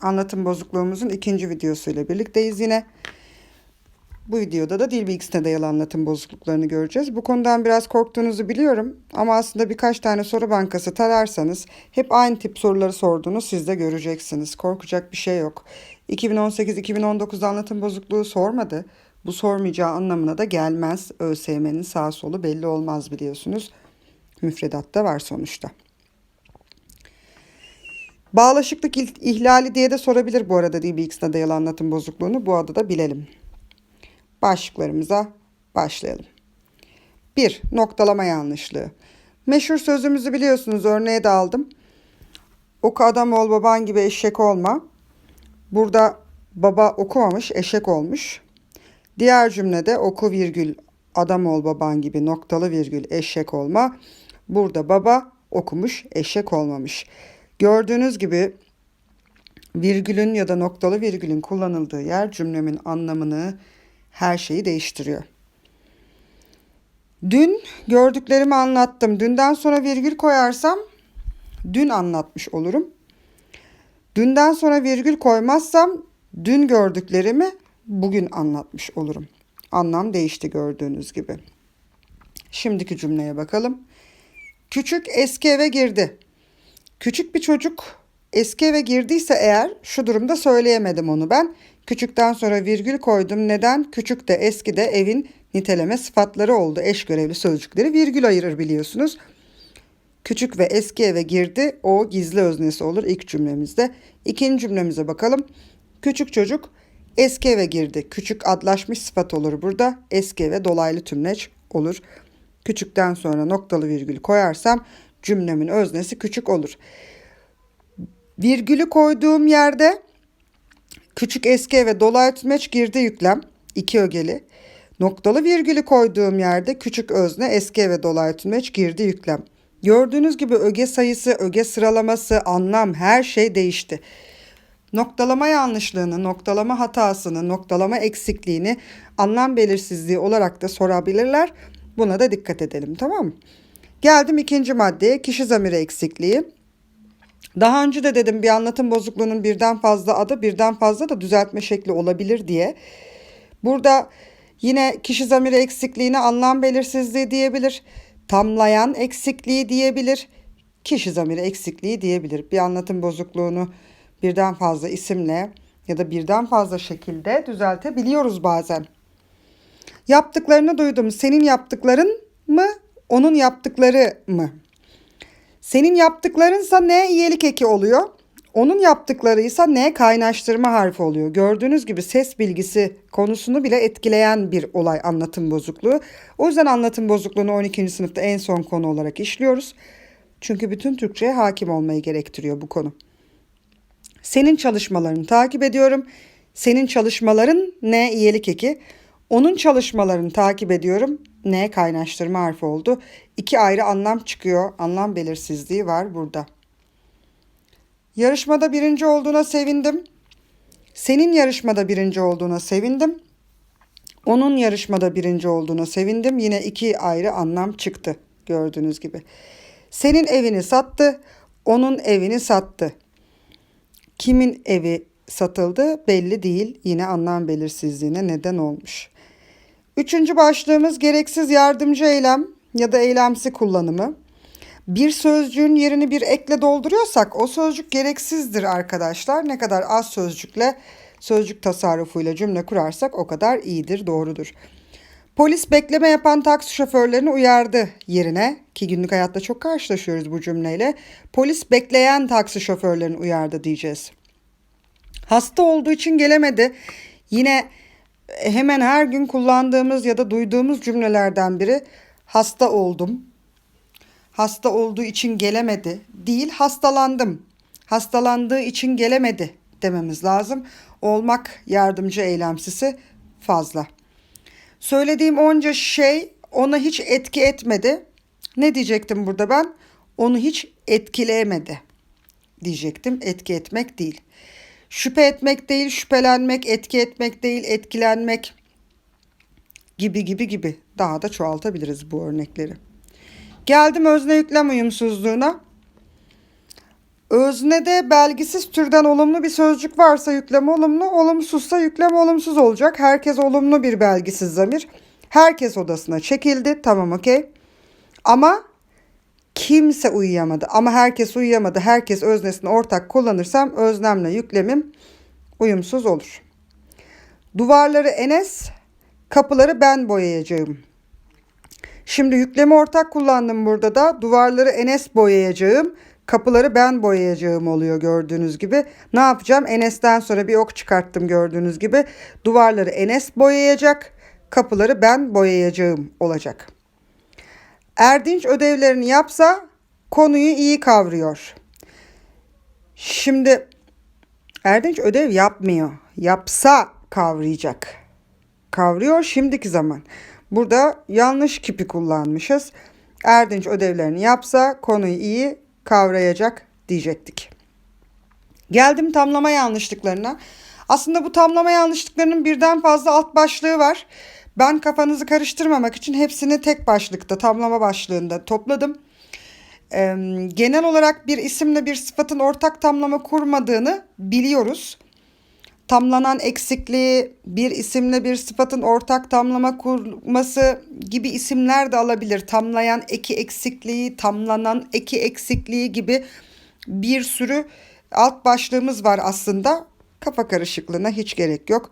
Anlatım bozukluğumuzun ikinci videosuyla birlikteyiz yine. Bu videoda da dil bilgisine dayalı anlatım bozukluklarını göreceğiz. Bu konudan biraz korktuğunuzu biliyorum ama aslında birkaç tane soru bankası tararsanız hep aynı tip soruları sorduğunu siz de göreceksiniz. Korkacak bir şey yok. 2018-2019'da anlatım bozukluğu sormadı. Bu sormayacağı anlamına da gelmez. ÖSYM'nin sağ solu belli olmaz biliyorsunuz. Müfredatta var sonuçta. Bağlaşıklık ihlali diye de sorabilir bu arada DBX'de dayalı anlatım bozukluğunu. Bu adı da bilelim. Başlıklarımıza başlayalım. 1. Noktalama yanlışlığı. Meşhur sözümüzü biliyorsunuz örneğe de aldım. Oku adam ol baban gibi eşek olma. Burada baba okumamış eşek olmuş. Diğer cümlede oku virgül adam ol baban gibi noktalı virgül eşek olma. Burada baba okumuş eşek olmamış. Gördüğünüz gibi virgülün ya da noktalı virgülün kullanıldığı yer cümlemin anlamını her şeyi değiştiriyor. Dün gördüklerimi anlattım. Dünden sonra virgül koyarsam dün anlatmış olurum. Dünden sonra virgül koymazsam dün gördüklerimi bugün anlatmış olurum. Anlam değişti gördüğünüz gibi. Şimdiki cümleye bakalım. Küçük eski eve girdi. Küçük bir çocuk eski eve girdiyse eğer şu durumda söyleyemedim onu ben. Küçükten sonra virgül koydum. Neden? Küçük de eski de evin niteleme sıfatları oldu. Eş görevli sözcükleri virgül ayırır biliyorsunuz. Küçük ve eski eve girdi. O gizli öznesi olur ilk cümlemizde. İkinci cümlemize bakalım. Küçük çocuk eski eve girdi. Küçük adlaşmış sıfat olur burada. Eski eve dolaylı tümleç olur. Küçükten sonra noktalı virgül koyarsam cümlemin öznesi küçük olur. Virgülü koyduğum yerde küçük eski eve dolaylı tümleç girdi yüklem. iki ögeli. Noktalı virgülü koyduğum yerde küçük özne eski eve dolaylı tümleç girdi yüklem. Gördüğünüz gibi öge sayısı, öge sıralaması, anlam her şey değişti. Noktalama yanlışlığını, noktalama hatasını, noktalama eksikliğini anlam belirsizliği olarak da sorabilirler. Buna da dikkat edelim tamam mı? Geldim ikinci maddeye kişi zamiri eksikliği. Daha önce de dedim bir anlatım bozukluğunun birden fazla adı birden fazla da düzeltme şekli olabilir diye. Burada yine kişi zamiri eksikliğine anlam belirsizliği diyebilir. Tamlayan eksikliği diyebilir. Kişi zamiri eksikliği diyebilir. Bir anlatım bozukluğunu birden fazla isimle ya da birden fazla şekilde düzeltebiliyoruz bazen. Yaptıklarını duydum. Senin yaptıkların mı? Onun yaptıkları mı? Senin yaptıklarınsa ne iyilik eki oluyor. Onun yaptıklarıysa ne kaynaştırma harfi oluyor. Gördüğünüz gibi ses bilgisi konusunu bile etkileyen bir olay anlatım bozukluğu. O yüzden anlatım bozukluğunu 12. sınıfta en son konu olarak işliyoruz. Çünkü bütün Türkçe'ye hakim olmayı gerektiriyor bu konu. Senin çalışmalarını takip ediyorum. Senin çalışmaların ne iyilik eki. Onun çalışmalarını takip ediyorum. Ne kaynaştırma harfi oldu. İki ayrı anlam çıkıyor. Anlam belirsizliği var burada. Yarışmada birinci olduğuna sevindim. Senin yarışmada birinci olduğuna sevindim. Onun yarışmada birinci olduğuna sevindim. Yine iki ayrı anlam çıktı gördüğünüz gibi. Senin evini sattı, onun evini sattı. Kimin evi satıldı belli değil. Yine anlam belirsizliğine neden olmuş. Üçüncü başlığımız gereksiz yardımcı eylem ya da eylemsi kullanımı. Bir sözcüğün yerini bir ekle dolduruyorsak o sözcük gereksizdir arkadaşlar. Ne kadar az sözcükle sözcük tasarrufuyla cümle kurarsak o kadar iyidir, doğrudur. Polis bekleme yapan taksi şoförlerini uyardı yerine ki günlük hayatta çok karşılaşıyoruz bu cümleyle. Polis bekleyen taksi şoförlerini uyardı diyeceğiz. Hasta olduğu için gelemedi. Yine hemen her gün kullandığımız ya da duyduğumuz cümlelerden biri hasta oldum. Hasta olduğu için gelemedi değil hastalandım. Hastalandığı için gelemedi dememiz lazım. Olmak yardımcı eylemsisi fazla. Söylediğim onca şey ona hiç etki etmedi. Ne diyecektim burada ben? Onu hiç etkileyemedi diyecektim. Etki etmek değil. Şüphe etmek değil, şüphelenmek, etki etmek değil, etkilenmek gibi gibi gibi daha da çoğaltabiliriz bu örnekleri. Geldim özne yüklem uyumsuzluğuna. Öznede belgisiz türden olumlu bir sözcük varsa yükleme olumlu, olumsuzsa yükleme olumsuz olacak. Herkes olumlu bir belgisiz zamir. Herkes odasına çekildi. Tamam okey. Ama kimse uyuyamadı. Ama herkes uyuyamadı. Herkes öznesini ortak kullanırsam öznemle yüklemim uyumsuz olur. Duvarları Enes, kapıları ben boyayacağım. Şimdi yüklemi ortak kullandım burada da. Duvarları Enes boyayacağım. Kapıları ben boyayacağım oluyor gördüğünüz gibi. Ne yapacağım? Enes'ten sonra bir ok çıkarttım gördüğünüz gibi. Duvarları Enes boyayacak. Kapıları ben boyayacağım olacak. Erdinç ödevlerini yapsa konuyu iyi kavruyor. Şimdi Erdinç ödev yapmıyor. Yapsa kavrayacak. Kavruyor şimdiki zaman. Burada yanlış kipi kullanmışız. Erdinç ödevlerini yapsa konuyu iyi kavrayacak diyecektik. Geldim tamlama yanlışlıklarına. Aslında bu tamlama yanlışlıklarının birden fazla alt başlığı var. Ben kafanızı karıştırmamak için hepsini tek başlıkta, tamlama başlığında topladım. Ee, genel olarak bir isimle bir sıfatın ortak tamlama kurmadığını biliyoruz. Tamlanan eksikliği, bir isimle bir sıfatın ortak tamlama kurması gibi isimler de alabilir. Tamlayan eki eksikliği, tamlanan eki eksikliği gibi bir sürü alt başlığımız var aslında. Kafa karışıklığına hiç gerek yok.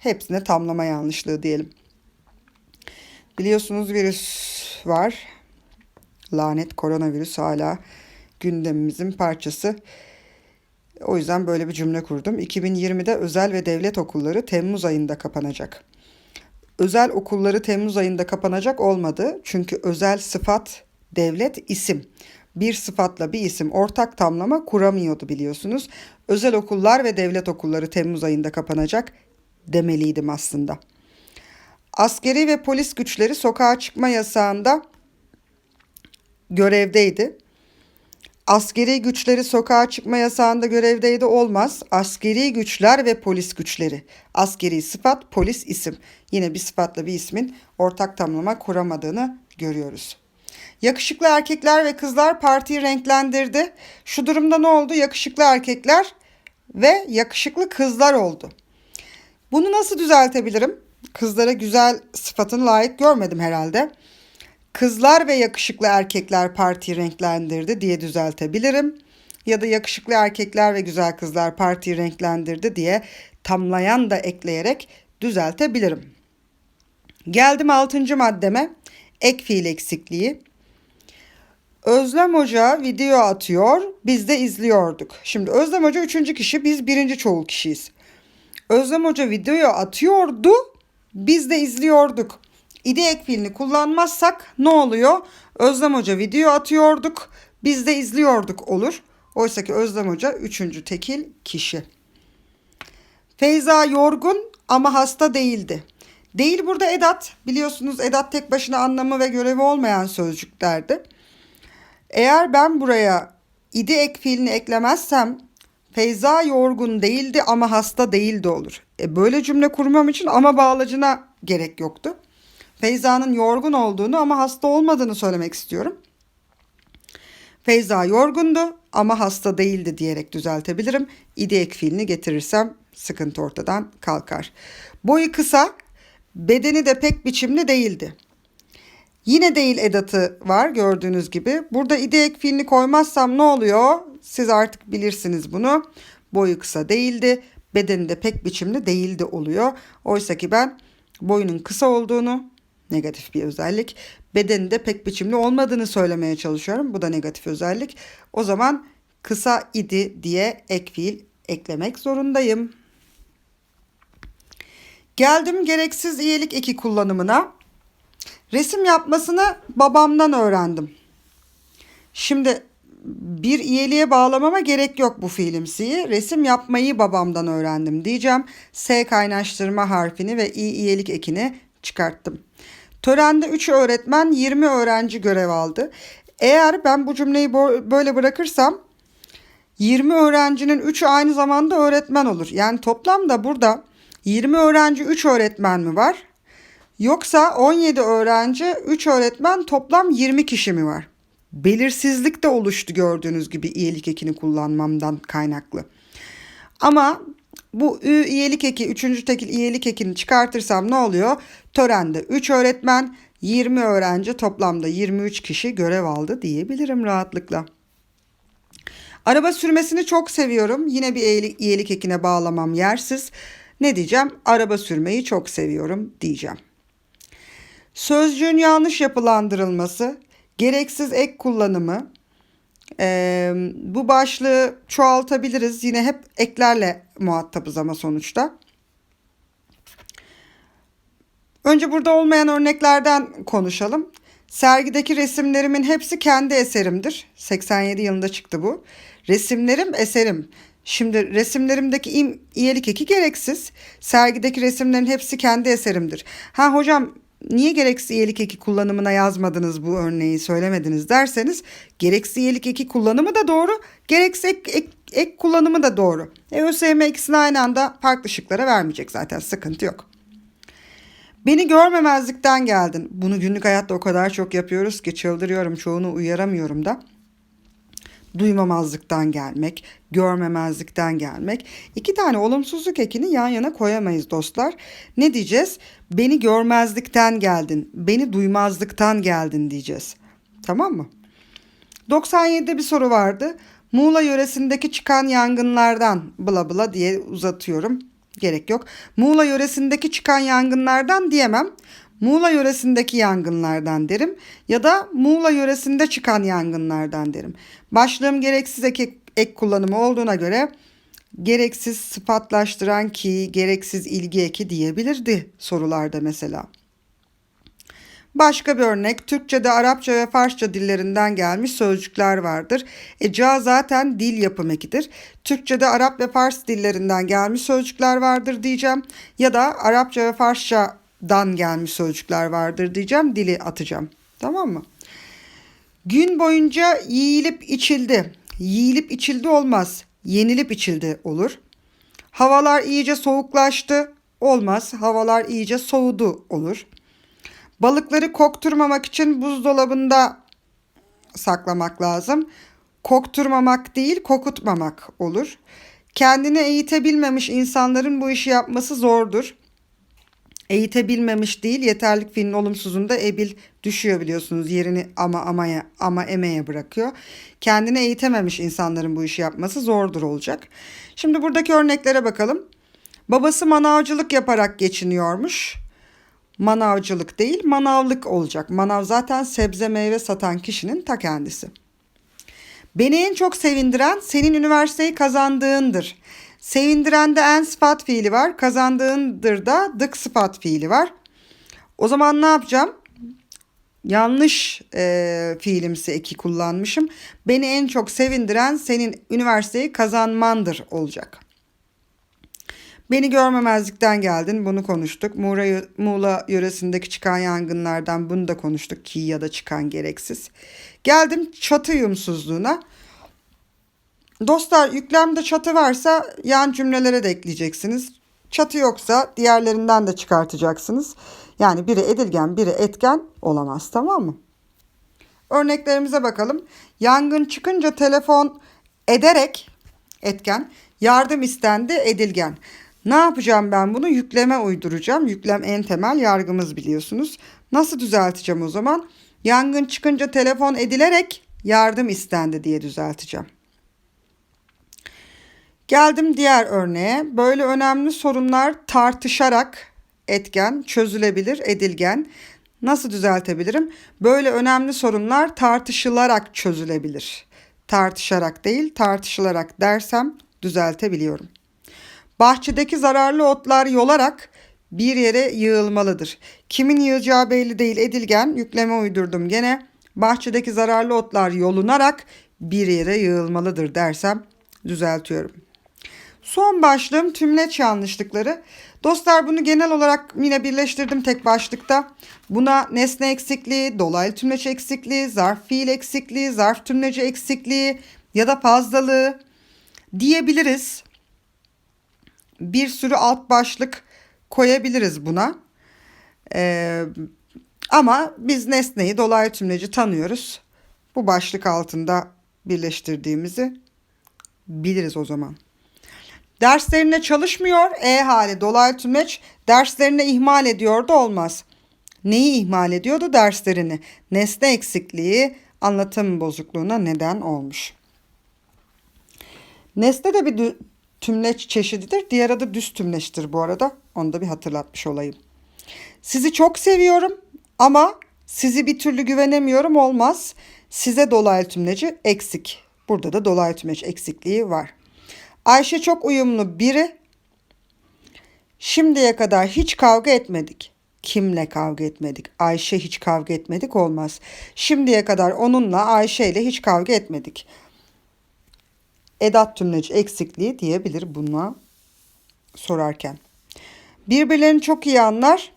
Hepsine tamlama yanlışlığı diyelim. Biliyorsunuz virüs var. Lanet koronavirüs hala gündemimizin parçası. O yüzden böyle bir cümle kurdum. 2020'de özel ve devlet okulları Temmuz ayında kapanacak. Özel okulları Temmuz ayında kapanacak olmadı. Çünkü özel sıfat, devlet isim. Bir sıfatla bir isim ortak tamlama kuramıyordu biliyorsunuz. Özel okullar ve devlet okulları Temmuz ayında kapanacak demeliydim aslında. Askeri ve polis güçleri sokağa çıkma yasağında görevdeydi. Askeri güçleri sokağa çıkma yasağında görevdeydi olmaz. Askeri güçler ve polis güçleri. Askeri sıfat, polis isim. Yine bir sıfatla bir ismin ortak tamlama kuramadığını görüyoruz. Yakışıklı erkekler ve kızlar partiyi renklendirdi. Şu durumda ne oldu? Yakışıklı erkekler ve yakışıklı kızlar oldu. Bunu nasıl düzeltebilirim? Kızlara güzel sıfatını layık görmedim herhalde. Kızlar ve yakışıklı erkekler partiyi renklendirdi diye düzeltebilirim. Ya da yakışıklı erkekler ve güzel kızlar partiyi renklendirdi diye tamlayan da ekleyerek düzeltebilirim. Geldim altıncı maddeme. Ek fiil eksikliği. Özlem Hoca video atıyor, biz de izliyorduk. Şimdi Özlem Hoca üçüncü kişi, biz birinci çoğul kişiyiz. Özlem Hoca videoyu atıyordu, biz de izliyorduk. İdi ek fiilini kullanmazsak ne oluyor? Özlem Hoca video atıyorduk, biz de izliyorduk olur. Oysa ki Özlem Hoca üçüncü tekil kişi. Feyza yorgun ama hasta değildi. Değil burada edat. Biliyorsunuz edat tek başına anlamı ve görevi olmayan sözcüklerdi. Eğer ben buraya idi ek fiilini eklemezsem Feyza yorgun değildi ama hasta değildi olur. E böyle cümle kurmam için ama bağlacına gerek yoktu. Feyza'nın yorgun olduğunu ama hasta olmadığını söylemek istiyorum. Feyza yorgundu ama hasta değildi diyerek düzeltebilirim. İdi ek fiilini getirirsem sıkıntı ortadan kalkar. Boyu kısa, bedeni de pek biçimli değildi. Yine değil edatı var gördüğünüz gibi. Burada ide ek fiilini koymazsam ne oluyor? Siz artık bilirsiniz bunu. Boyu kısa değildi. Bedeni de pek biçimli değildi oluyor. Oysa ki ben boyunun kısa olduğunu negatif bir özellik. Bedeni de pek biçimli olmadığını söylemeye çalışıyorum. Bu da negatif özellik. O zaman kısa idi diye ek fiil eklemek zorundayım. Geldim gereksiz iyilik eki kullanımına. Resim yapmasını babamdan öğrendim. Şimdi bir iyiliğe bağlamama gerek yok bu fiilimsiyi. Resim yapmayı babamdan öğrendim diyeceğim. S kaynaştırma harfini ve i iyilik ekini çıkarttım. Törende 3 öğretmen 20 öğrenci görev aldı. Eğer ben bu cümleyi böyle bırakırsam 20 öğrencinin 3'ü aynı zamanda öğretmen olur. Yani toplamda burada 20 öğrenci 3 öğretmen mi var? Yoksa 17 öğrenci 3 öğretmen toplam 20 kişi mi var? Belirsizlik de oluştu gördüğünüz gibi iyilik ekini kullanmamdan kaynaklı. Ama bu ü iyilik eki, üçüncü tekil iyilik ekini çıkartırsam ne oluyor? Törende 3 öğretmen, 20 öğrenci toplamda 23 kişi görev aldı diyebilirim rahatlıkla. Araba sürmesini çok seviyorum. Yine bir iyilik, iyilik ekine bağlamam yersiz. Ne diyeceğim? Araba sürmeyi çok seviyorum diyeceğim. Sözcüğün yanlış yapılandırılması, gereksiz ek kullanımı, ee, bu başlığı çoğaltabiliriz. Yine hep eklerle muhatabız ama sonuçta. Önce burada olmayan örneklerden konuşalım. Sergideki resimlerimin hepsi kendi eserimdir. 87 yılında çıktı bu. Resimlerim eserim. Şimdi resimlerimdeki im, iyilik eki gereksiz. Sergideki resimlerin hepsi kendi eserimdir. Ha hocam niye gereksiz iyilik eki kullanımına yazmadınız bu örneği söylemediniz derseniz gereksiz iyilik eki kullanımı da doğru gereksiz ek, ek, ek kullanımı da doğru. E ÖSYM ikisini aynı anda farklı şıklara vermeyecek zaten sıkıntı yok. Beni görmemezlikten geldin. Bunu günlük hayatta o kadar çok yapıyoruz ki çıldırıyorum çoğunu uyaramıyorum da. Duymamazlıktan gelmek, görmemezlikten gelmek. İki tane olumsuzluk ekini yan yana koyamayız dostlar. Ne diyeceğiz? Beni görmezlikten geldin, beni duymazlıktan geldin diyeceğiz. Tamam mı? 97'de bir soru vardı. Muğla yöresindeki çıkan yangınlardan bla bla diye uzatıyorum. Gerek yok. Muğla yöresindeki çıkan yangınlardan diyemem. Muğla yöresindeki yangınlardan derim ya da Muğla yöresinde çıkan yangınlardan derim. Başlığım gereksiz ek, ek kullanımı olduğuna göre gereksiz sıfatlaştıran ki, gereksiz ilgi eki diyebilirdi sorularda mesela. Başka bir örnek Türkçe'de Arapça ve Farsça dillerinden gelmiş sözcükler vardır. E, zaten dil yapım ekidir. Türkçe'de Arap ve Fars dillerinden gelmiş sözcükler vardır diyeceğim. Ya da Arapça ve Farsçadan gelmiş sözcükler vardır diyeceğim. Dili atacağım. Tamam mı? Gün boyunca yiyilip içildi. Yiyilip içildi olmaz. Yenilip içildi olur. Havalar iyice soğuklaştı. Olmaz. Havalar iyice soğudu olur. Balıkları kokturmamak için buzdolabında saklamak lazım. Kokturmamak değil, kokutmamak olur. Kendini eğitebilmemiş insanların bu işi yapması zordur. Eğitebilmemiş değil, yeterlik fiilinin olumsuzunda ebil düşüyor biliyorsunuz. Yerini ama amaya ama emeye bırakıyor. Kendini eğitememiş insanların bu işi yapması zordur olacak. Şimdi buradaki örneklere bakalım. Babası manavcılık yaparak geçiniyormuş manavcılık değil manavlık olacak. Manav zaten sebze meyve satan kişinin ta kendisi. Beni en çok sevindiren senin üniversiteyi kazandığındır. Sevindirende en sıfat fiili var. Kazandığındır da dık sıfat fiili var. O zaman ne yapacağım? Yanlış e, fiilimsi eki kullanmışım. Beni en çok sevindiren senin üniversiteyi kazanmandır olacak. Beni görmemezlikten geldin. Bunu konuştuk. Muğla, Muğla yöresindeki çıkan yangınlardan bunu da konuştuk. Ki ya da çıkan gereksiz. Geldim çatı yumsuzluğuna. Dostlar yüklemde çatı varsa yan cümlelere de ekleyeceksiniz. Çatı yoksa diğerlerinden de çıkartacaksınız. Yani biri edilgen biri etken olamaz tamam mı? Örneklerimize bakalım. Yangın çıkınca telefon ederek etken, yardım istendi edilgen. Ne yapacağım ben bunu? Yükleme uyduracağım. Yüklem en temel yargımız biliyorsunuz. Nasıl düzelteceğim o zaman? Yangın çıkınca telefon edilerek yardım istendi diye düzelteceğim. Geldim diğer örneğe. Böyle önemli sorunlar tartışarak etken, çözülebilir, edilgen. Nasıl düzeltebilirim? Böyle önemli sorunlar tartışılarak çözülebilir. Tartışarak değil, tartışılarak dersem düzeltebiliyorum. Bahçedeki zararlı otlar yolarak bir yere yığılmalıdır. Kimin yığacağı belli değil edilgen yükleme uydurdum gene. Bahçedeki zararlı otlar yolunarak bir yere yığılmalıdır dersem düzeltiyorum. Son başlığım tümleç yanlışlıkları. Dostlar bunu genel olarak yine birleştirdim tek başlıkta. Buna nesne eksikliği, dolaylı tümleç eksikliği, zarf fiil eksikliği, zarf tümleci eksikliği ya da fazlalığı diyebiliriz bir sürü alt başlık koyabiliriz buna. Ee, ama biz nesneyi dolaylı tümleci tanıyoruz. bu başlık altında birleştirdiğimizi biliriz o zaman. Derslerine çalışmıyor. E hali dolaylı tümleç derslerine ihmal ediyor da olmaz. Neyi ihmal ediyordu? Derslerini. Nesne eksikliği anlatım bozukluğuna neden olmuş. Nesne de bir tümleç çeşididir. Diğer adı düz tümleçtir bu arada. Onu da bir hatırlatmış olayım. Sizi çok seviyorum ama sizi bir türlü güvenemiyorum olmaz. Size dolaylı tümleci eksik. Burada da dolaylı tümleç eksikliği var. Ayşe çok uyumlu biri. Şimdiye kadar hiç kavga etmedik. Kimle kavga etmedik? Ayşe hiç kavga etmedik olmaz. Şimdiye kadar onunla Ayşe ile hiç kavga etmedik. Edat tümleci eksikliği diyebilir buna sorarken. Birbirlerini çok iyi anlar.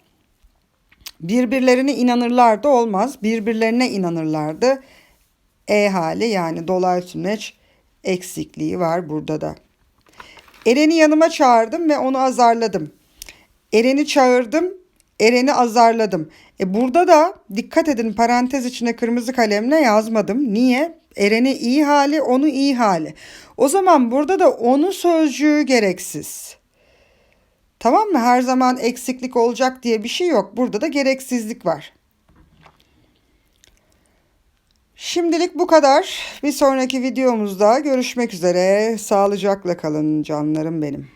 Birbirlerine inanırlardı olmaz. Birbirlerine inanırlardı. E hali yani dolaylı tümleç eksikliği var burada da. Eren'i yanıma çağırdım ve onu azarladım. Eren'i çağırdım, Eren'i azarladım. E burada da dikkat edin parantez içine kırmızı kalemle yazmadım. Niye? Eren'i iyi hali, onu iyi hali. O zaman burada da onu sözcüğü gereksiz. Tamam mı? Her zaman eksiklik olacak diye bir şey yok. Burada da gereksizlik var. Şimdilik bu kadar. Bir sonraki videomuzda görüşmek üzere. Sağlıcakla kalın canlarım benim.